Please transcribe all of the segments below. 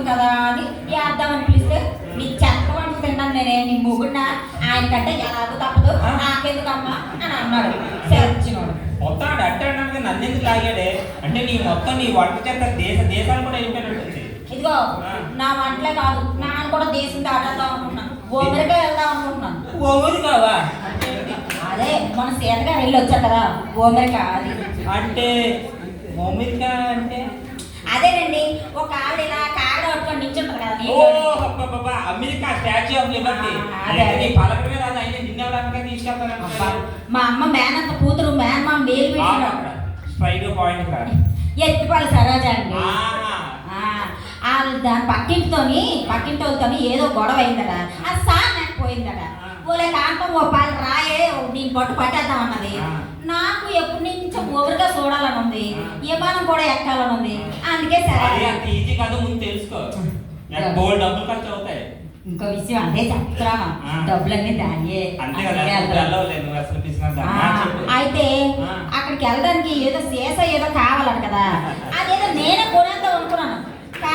ఉంది కదా అని వేద్దామని పిలిస్తే నీ చెత్త వంట తిన్నాను నేనే నీ ముగ్గున ఆయన కంటే ఎలాగో తప్పదు. నాకెందుకమ్మా? అని అన్నాడు. సరిచినోడు మొత్తం ఆడు అట్టే అన్నాడు కానీ నన్ను ఎందుకు లాగాడే? అంటే నీ మొత్తం నీ వంట చేత దేశ దేశాలు కూడా వెళ్ళిపోయినట్టుంది ఇదిగో నా వంటలే కాదు నాన్న కూడా దేశం దాటేద్దాం అనుకుంటున్నాను ఓమరికే వెళ్దాం అనుకుంటున్నాను ఓ ఊరు కావా అదే మన సీత గారు వెళ్ళి వచ్చారు కదా ఓమరికా అది అంటే అమెరికా అంటే? అదేనండి ఒక ఆవిడ ఇలా పట్టుకొని కదా? ఓ. అబ్బబ్బబ్బా, అమెరికా స్టాచ్యూ ఆఫ్ లిబర్టీ. ఆ, అదే, నీ అదే. పలక మీద అది అయినా నిన్నవడానికి తీసుకెళ్తాను అబ్బా, మా అమ్మ మేనత్త కూతురు మేనమామ వేలు పెట్టినాడు స్ట్రైట్ పాయింట్ రా ఎత్తిపాలి సరోజ అండి. ఆ దాని పక్కింటితోని పక్కింటి వాళ్ళతోని ఏదో గొడవ అయిందట అది సార్ నాకు పోయిందట. ఓలే కాంతం ఓ పాలు రాయే నేను పట్టు పట్టేద్దాం అన్నది ఆ. నాకు ఎప్పటి నుంచో ఓవరిగా చూడాలని ఉంది. ఆ. విమానం కూడా ఎక్కాలని ఉంది. అందుకే అది సరే ఈజీ కాదు ముందు తెలుసుకో. బోల్డ్ డబ్బులు ఖర్చు అవుతాయి ఇంకో విషయం అదే చెప్తున్నాను. ఆ. డబ్బులన్నీ దానియే. ఆ. ఆ. అయితే ఆ. అక్కడికి వెళ్ళడానికి ఏదో సీస ఏదో కావాలట కదా. అదేదో నేనే అనుకున్నాను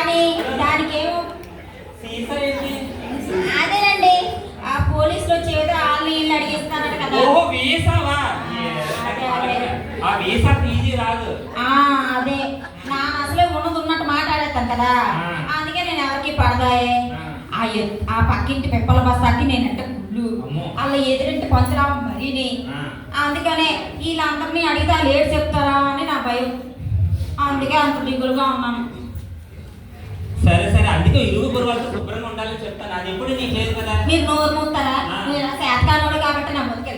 కానీ దానికి ఏమో? అదేనండి ఆ పోలీసులు వచ్చి ఏదో వాళ్ళని వీళ్ళని అడిగిస్తారట కదా వీసావా. ఆ వీసా ఈజీ రాదు ఆ అదే నా అసలే ఉన్నది ఉన్నట్టు మాట్లాడేస్తాను కదా. అందుకే నేను ఎవరికి పడదాయే ఆ. పక్కింటి పిప్పల బస్తాకి నేనంటే గుళ్ళు అమ్మో. వాళ్ళ ఎదురింటి పంచరామ మరిని. అందుకనే వీళ్ళందరినీ అడిగితే వాళ్ళు ఏడు చెప్తారా అని నా భయం అందుకే అంత దిగులుగా ఉన్నాను సరే సరే అందుకే ఇరుగు పొరుగులతో శుభ్రంగా ఉండాలని చెప్తాను. అది ఎప్పుడు నీకు లేదు కదా? మీరు నోరు మూస్తారా. మీరు శాతకానుడు కాబట్టి నా ముందుకు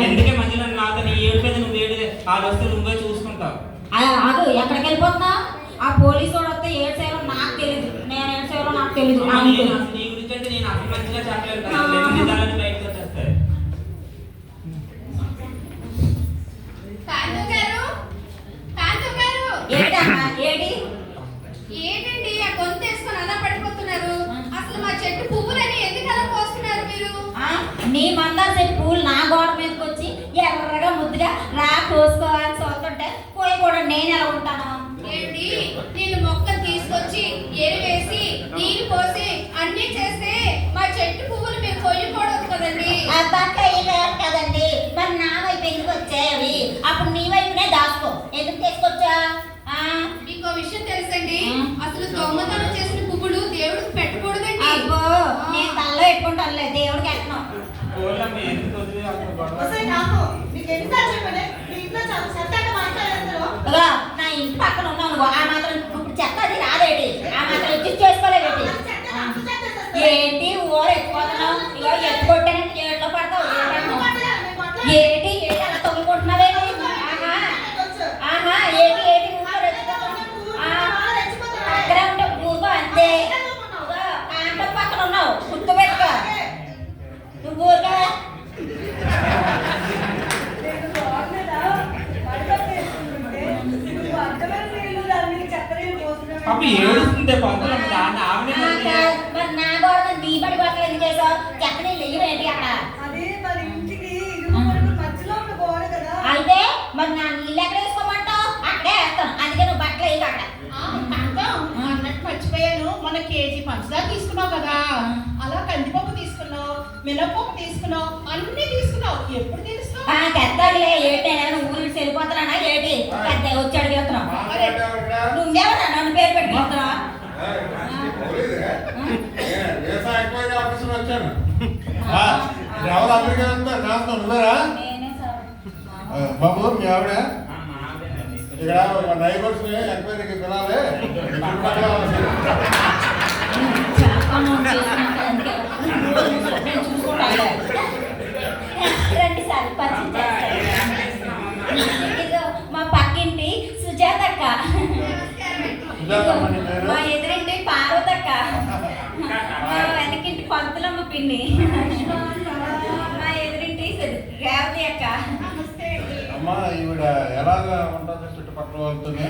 ఎందుకే మధ్యలో నాతో నీ ఏడు మీద నువ్వు ఏడు ఆ వస్తే నువ్వే చూసుకుంటావు. ఆగు ఎక్కడికి వెళ్ళిపోతున్నా? ఆ పోలీసు వాడు వస్తే ఏడు సేవలో నాకు తెలియదు నేను ఏడు సేవలో నాకు తెలియదు నేను నీ గురించి అంటే నేను అసలు మంచిగా నిజాలని బయటకు వచ్చేస్తాయి. కాంతం గారు ఏంటమ్మా ఏడి ఏంటండి ఆ గొంతు వేసుకొని అలా పడిపోతున్నారు అసలు మా చెట్టు పువ్వులని ఎందుకు అలా పోస్తున్నారు మీరు ఆ, నీ మందార చెట్టు పూలు నా గోడ మీదకి వచ్చి ఎర్రగా ముద్దుగా రా కోసుకోవాలని చూస్తుంటే పోయి కూడా నేను ఎలా ఉంటాను? ఏంటి? నేను మొక్కను తీసుకొచ్చి ఎరువేసి నీళ్ళు పోసి అన్ని చేస్తే మా చెట్టు పువ్వులు మీరు కొయ్యకూడదు కదండి. అబ్బాక వేరు కదండి. మరి నా వైపు ఎందుకు వచ్చాయి అవి? అప్పుడు నీ వైపునే దాసుకో ఎందుకు తీసుకొచ్చా? ఆ, ఇంకో విషయం తెలుసండి. అసలు దొంగతనం చేసిన పువ్వులు దేవుడికి పెట్టకూడదండి. అబ్బో నేను తలలో పెట్టుకుంటానులే దేవుడికి ఎట్టను. నీకు ఎన్నిసార్లు చెప్పానే మీ ఇంట్లో చాలా చెత్తగా మాట్లాడేస్తారు నా ఇంటి పక్కన ఉన్నావు నువ్వు ఆ మాత్రం ఇప్పుడు చెత్త అది రాదేటి ఆ మాత్రం వచ్చి చేసుకోలేదేటి ఆ. ఏంటి ఊరు ఎత్తుకోతున్నావు ఇగో ఎత్తుకొట్టానంటే ఏట్లో పడతావు ఏటన్నావు? ఏంటి ఏంటి అలా తొలుకుంటున్నావేంటి ఆహా ఆహా ఏంటి ఏంటి ఊరు ఎత్తుకోతున్నావు? ఆ, పక్కనే ఉంటే ఊరుకో అంతే ఇదిగో, కాంతం పక్కన ఉన్నావు గుర్తు పెట్టుకో నువ్వు ఊరుకో పాప ఏడుస్తుంటే పంతులమ్మ దాన్ని ఆమెనే ఆ, ఉంది. కాదు. మరి నా గోడ మీద నీ బడి బట్టలు ఎందుకు వేసావు? చెక్కని లేవేంటి అక్కడ? అదే మరి ఇంటికి ఇరుగు పొరుగు మధ్యలో ఉన్న గోడ కదా. అయితే మరి నా నీళ్ళు ఎక్కడ వేసుకోమంటావు? అక్కడే వేస్తాను అందుకే నువ్వు బట్టలు వేయకు అక్కడ. అన్నట్టు మర్చిపోయాను. మన కేజీ పంచదార తీసుకున్నావు కదా. అలా కందిపప్పు తీసుకున్నావు మినపప్పు తీసుకున్నావు అన్ని తీసుకున్నావు. ఎప్పుడు తెలుస్తావు ఏంటి నేను ఊరి నుంచి వెళ్ళిపోతున్నానా? ఏంటి? పెద్ద వచ్చి అడిగేస్తున్నావు నువ్వేమన్నా నన్ను పేరు పెట్టుకుంటున్నావా వచ్చాను ఎవరు అమెరికా సార్. ఆ, బాబు మీ ఆవిడ. ఇక్కడ నైబర్స్ ఎంక్వైరీకి పిలాలి రండి సార్ పరిచయం అబ్బా, ఏ చేస్తాను యాప్ చేస్తున్నావమ్మా? ఇదిగో మా పక్కింటి సుజాత అక్క సుజాత అమ్మ నీ పేరు? మా ఎదురింటి పార్వతక్క. మా వెనకింటి పంతులమ్మ పిన్ని. మా ఎదురింటి రేవతి అక్క. అమ్మా ఈవిడ ఎలాగా ఉంటుంది చుట్టుపక్కల వాళ్ళతోనే?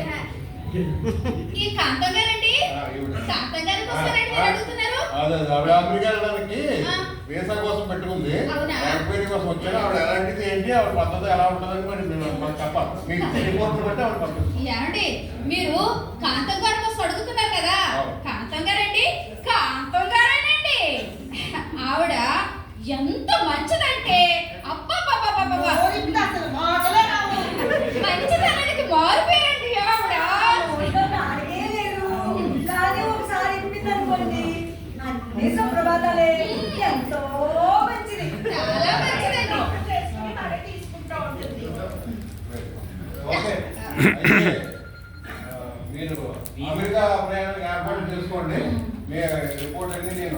ఈ కాంతం గారండి. కాంతం గారి అడుగుతున్నారు. అదే అమెరికా వెళ్ళడానికి. వీసా కోసం పెట్టుకుంది? ఎంక్వైరీ కోసం వచ్చాను ఆవిడ ఎలాంటిది ఏంటి ఆవిడ పద్ధతి ఎలా ఉంటుందని మరి చెప్పాలి. మీకు రిపోర్ట్ బట్టి ఆవిడ ఏమండి మీరు కాంతం గారి కోసం అడుగుతున్నారు కదా అవును. కాంతం గారండి అనుకోండి అన్ని సుప్రభాతాలే ఎంతో మంచిది చాలా మంచిదండి చేసుకుని మళ్ళీ తీసుకుంటూ ఉంటుంది ఓకే అయితే, ఆ, మీరు అమెరికా ప్రయాణానికి ఏర్పాటు చేసుకోండి మీ రిపోర్ట్ అన్ని నేను అన్ని బాగా చెప్పాను నేను రాసి పంపిస్తాను సరే సార్ గోమిడికి అయిపోతావా ఎందుకు? ఏమండి? నాకు అనుమానం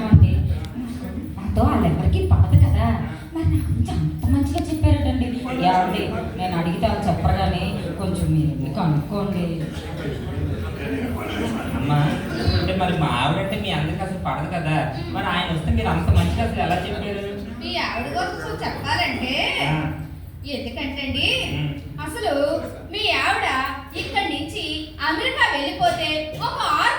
అండి నాతో వాళ్ళెవరికి పడదు కదా. మరి అంత మంచిగా చెప్పారటండి. ఏమండి నేను అడిగితే వాళ్ళు చెప్పరు కానీ కొంచెం మీరు కనుక్కోండి అమ్మా అంటే మరి మా ఆవిడంటే మీ అందరికి అసలు పడదు కదా. మరి ఆయన వస్తే మీరు అంత మంచిగా అసలు ఎలా చెప్పారు? మీ ఆవిడ కోసం చెప్పాలంటే ఆ, ఎందుకంటే అండి ఉమ్. అసలు మీ ఆవిడ ఇక్కడి నుంచి అమెరికా వెళ్ళిపోతే ఒక ఆరు